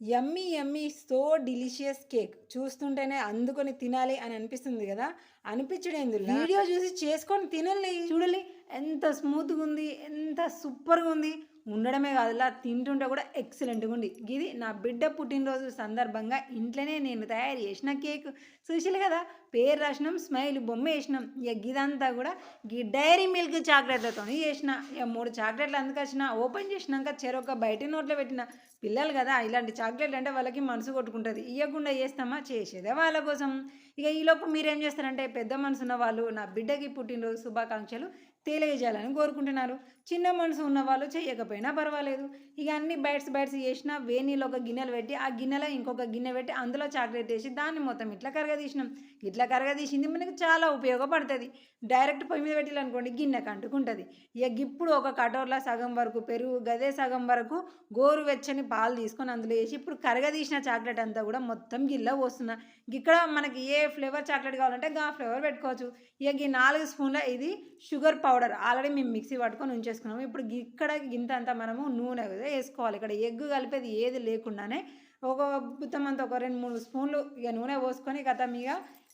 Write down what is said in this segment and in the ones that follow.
Yummy yummy so delicious cake చూస్తుంటేనే అందుకొని తినాలి అని అనిపిస్తుంది కదా? అనిపించడం ఎందుకు వీడియో చూసి చేసుకొని తినాలి చూడాలి ఎంత స్మూత్గా ఉంది ఎంత సూపర్గా ఉంది. ఉండడమే కాదులా తింటుంటే కూడా ఎక్సలెంట్గా ఉంది. ఇది నా బిడ్డ పుట్టినరోజు సందర్భంగా ఇంట్లోనే నేను తయారు చేసిన కేక్. చూసిలు కదా పేరు రాసినాం స్మైల్ బొమ్మ వేసినాం. ఇక గిదంతా కూడా గీ డైరీ మిల్క్ చాక్లెట్లతో చేసిన. ఇక మూడు చాక్లెట్లు అందుకు వచ్చిన. ఓపెన్ చేసినాక చెరొక బయట నోట్లో పెట్టిన. పిల్లలు కదా ఇలాంటి చాక్లెట్లు అంటే వాళ్ళకి మనసు కొట్టుకుంటుంది. ఇవ్వకుండా చేస్తామా? చేసేదే వాళ్ళ కోసం. ఇక ఈలోపు మీరేం చేస్తారంటే పెద్ద మనసు ఉన్న వాళ్ళు నా బిడ్డకి పుట్టినరోజు శుభాకాంక్షలు. తెలియజేయాలని కోరుకుంటున్నారు. చిన్న మనసు ఉన్న వాళ్ళు చేయకపోయినా పర్వాలేదు. ఇక అన్ని బైట్స్ బైట్స్ చేసినా వేణీలో ఒక గిన్నెలు పెట్టి ఆ గిన్నెలో ఇంకొక గిన్నె పెట్టి అందులో చాక్లెట్ వేసి దాన్ని మొత్తం ఇట్లా కరగదీసినాం. ఇట్లా కరగదీసింది మనకి చాలా ఉపయోగపడుతుంది. డైరెక్ట్ పొయ్యి మీద పెట్టాలనుకోండి గిన్నెకి అంటుకుంటుంది ఇక ఇప్పుడు ఒక కటోర్లో సగం వరకు పెరుగు గదే సగం వరకు గోరువెచ్చని పాలు తీసుకొని అందులో వేసి ఇప్పుడు కరగదీసిన చాక్లెట్ అంతా కూడా మొత్తం గిల్ల పోస్తున్నా. ఇక్కడ మనకి ఏ ఫ్లేవర్ చాక్లెట్ కావాలంటే గా ఫ్లేవర్ పెట్టుకోవచ్చు. ఇక ఈ నాలుగు స్పూన్ల ఇది షుగర్ పౌడర్ ఆల్రెడీ మేము మిక్సీ పట్టుకొని ఉంచేసుకున్నాము. ఇప్పుడు ఇక్కడ గింత అంతా మనము నూనె వేసుకోవాలి. ఇక్కడ ఎగ్గు కలిపేది ఏది లేకుండానే ఒక బుత్తం అంతా ఒక రెండు మూడు స్పూన్లు ఇక నూనె పోసుకొని గతం ఇక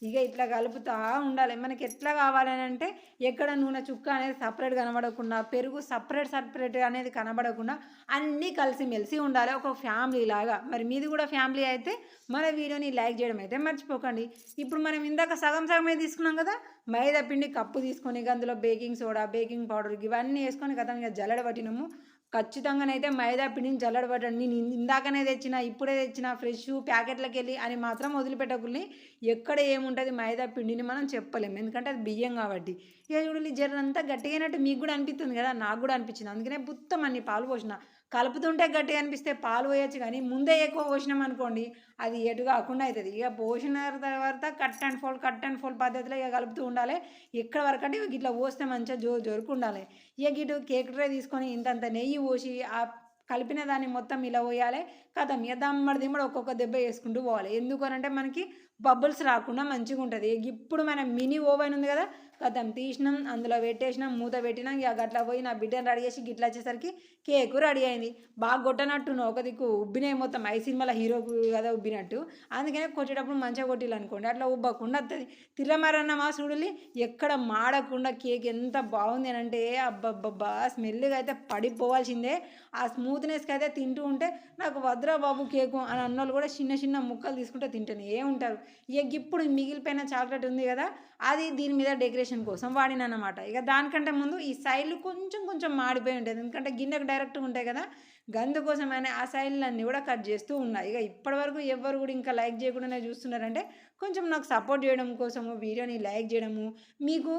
ఇక ఇట్లా కలుపుతూ ఉండాలి. మనకి ఎట్లా కావాలని అంటే ఎక్కడ నూనె చుక్క అనేది సపరేట్ కనబడకుండా పెరుగు సపరేట్ సపరేట్ అనేది కనబడకుండా అన్నీ కలిసి మెలిసి ఉండాలి. ఒక ఫ్యామిలీ లాగా. మరి మీది కూడా ఫ్యామిలీ అయితే మన వీడియోని లైక్ చేయడం అయితే మర్చిపోకండి. ఇప్పుడు మనం ఇందాక సగం సగమే తీసుకున్నాం కదా మైదా పిండి కప్పు తీసుకొని అందులో బేకింగ్ సోడా బేకింగ్ పౌడర్ ఇవన్నీ వేసుకొని కదా ఇక జల్లడ పట్టినాము. ఖచ్చితంగానైతే మైదా పిండిని జల్లడబడండి నేను ఇందాకనే తెచ్చిన ఇప్పుడే తెచ్చిన ఫ్రెష్ ప్యాకెట్లకు వెళ్ళి అని మాత్రం వదిలిపెట్టకుల్ని ఎక్కడ ఏముంటుంది మైదా పిండిని మనం చెప్పలేము ఎందుకంటే అది బియ్యం కాబట్టి. ఇక చూడాలి జరంతా గట్టిగానట్టు మీకు కూడా అనిపిస్తుంది కదా నాకు కూడా అనిపించింది. అందుకనే పుత్తం అన్ని పాలు పోసిన. కలుపుతుంటే గట్టిగా అనిపిస్తే పాలు పోయొచ్చు కానీ ముందే ఎక్కువ పోసినాం అనుకోండి అది ఎటు కాకుండా అవుతుంది ఇక పోసిన తర్వాత cut and fold cut and fold పద్ధతిలో ఇక కలుపుతూ ఉండాలి. ఎక్కడ వరకు అంటే ఇట్లా పోస్తే మంచిగా జో జోరుకు ఉండాలి. ఇక ఇటు కేక్ ట్రే తీసుకొని ఇంతంత నెయ్యి పోసి ఆ కలిపిన దాన్ని మొత్తం ఇలా పోయాలి. కథం ఇక దమ్మడి దిమ్మడి ఒక్కొక్క దెబ్బ వేసుకుంటూ పోవాలి. ఎందుకనంటే మనకి బబుల్స్ రాకుండా మంచిగా ఉంటుంది ఇప్పుడు మన మినీ ఓవెన్ ఉంది కదా కథం తీసినాం అందులో పెట్టేసినాం మూత పెట్టినాం ఇక గట్లా పోయి నా బిడ్డను రెడీ చేసి గిట్లా వచ్చేసరికి కేకు రెడీ అయింది. బాగా కొట్టనట్టు ఒక దిక్కు ఉబ్బినాయి మొత్తం. ఐ సినిమాలో హీరోకు కదా ఉబ్బినట్టు. అందుకనే కొట్టేటప్పుడు మంచిగా కొట్టిల్లు అనుకోండి. అట్లా ఉబ్బకుండా వస్తుంది తిరమరన్న మా చూడలి ఎక్కడ మాడకుండా కేక్ ఎంత బాగుంది అని అంటే అబ్బబ్బబ్బా స్మెల్గా అయితే పడిపోవాల్సిందే. ఆ స్మూత్నెస్కి అయితే తింటూ ఉంటే నాకు వద్రా బాబు కేకు అని అన్నోళ్ళు కూడా చిన్న చిన్న ముక్కలు తీసుకుంటే తింటూనే ఉంటారు. ఇప్పుడు మిగిలిపోయిన చాక్లెట్ ఉంది కదా అది దీని మీద డెకరేషన్ కోసం వాడిన అనమాట ఇక దానికంటే ముందు ఈ సైడ్లు కొంచెం కొంచెం మాడిపోయి ఉంటుంది. ఎందుకంటే గిన్నెకు డైరెక్ట్గా ఉంటాయి కదా గందు కోసమనే ఆ సైడ్లన్నీ కూడా కట్ చేస్తూ ఉన్నాయి ఇక ఇప్పటివరకు ఎవరు కూడా ఇంకా లైక్ చేయకుండానే చూస్తున్నారంటే కొంచెం నాకు సపోర్ట్ చేయడం కోసము వీడియోని లైక్ చేయడము మీకు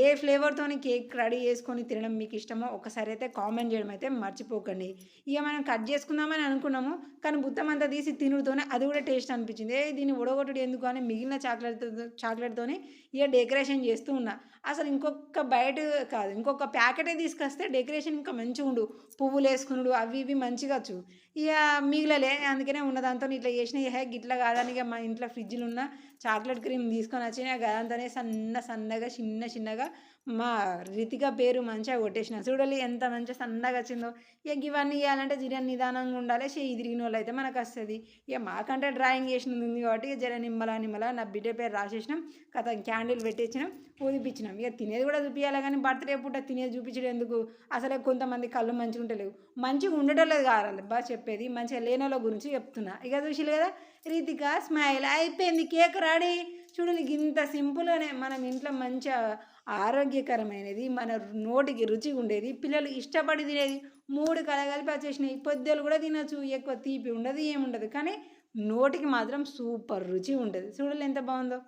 ఏ ఫ్లేవర్తోని కేక్ రెడీ చేసుకొని తినడం మీకు ఇష్టమో ఒకసారి అయితే కామెంట్ చేయడం అయితే మర్చిపోకండి. ఇక మనం కట్ చేసుకుందామని అనుకున్నాము కానీ బుత్తం అంతా తీసి తినుడుతోనే అది కూడా టేస్ట్ అనిపించింది. ఏ దీన్ని ఉడగొట్టడు ఎందుకు అని మిగిలిన చాక్లెట్ చాక్లెట్తోని ఇక డెకరేషన్ చేస్తూ ఉన్నా. అసలు ఇంకొక బయట కాదు ఇంకొక ప్యాకెటే తీసుకొస్తే డెకరేషన్ ఇంకా మంచిగా ఉండు. పువ్వులు వేసుకున్నాడు అవి ఇవి మంచిగా వచ్చు. ఇక మిగిలలే అందుకనే ఉన్న దాంతో ఇట్లా చేసిన. హే గిట్లా కాదని ఇక మా ఇంట్లో ఫ్రిడ్జ్లు ఉన్న చాక్లెట్ క్రీమ్ తీసుకొని వచ్చిన. కదంతానే సన్న సన్నగా చిన్న చిన్నగా మా రీతిగా పేరు మంచిగా కొట్టేసిన. చూడాలి ఎంత మంచిగా సన్నగా వచ్చిందో. ఇక ఇవన్నీ ఇవ్వాలంటే జర నిదానంగా ఉండాలి. చేయి తిరిగిన వాళ్ళు అయితే మనకు వస్తుంది ఇక మాకంటే డ్రాయింగ్ చేసినది ఉంది కాబట్టి ఇక జర నిమ్మల నిమ్మల నా బిడ్డ పేరు రాసేసినాం. కథ క్యాండిల్ పెట్టేసినాం. ఊదిపించినాం ఇక తినేది కూడా చూపించాలి కానీ బర్త్డే పూట తినేది చూపించడం ఎందుకు? అసలే కొంతమంది కళ్ళు మంచిగా ఉంటలేవు మంచిగా ఉండటం లేదు కావాలి చెప్పేది మంచిగా లేనోళ్ళ గురించి చెప్తున్నా. ఇక చూసి కదా? రీతిగా స్మైల్ అయిపోయింది. Cake ready. చూడండి ఇంత సింపుల్గానే మనం ఇంట్లో మంచిగా ఆరోగ్యకరమైనది మన నోటికి రుచిగా ఉండేది పిల్లలు ఇష్టపడి తినేది మూడు కలగలిపి వచ్చేసినాయి. పొద్దులు కూడా తినచ్చు ఎక్కువ తీపి ఉండదు ఏముండదు. కానీ నోటికి మాత్రం సూపర్ రుచి ఉంటుంది. చూడాలి ఎంత బాగుందో?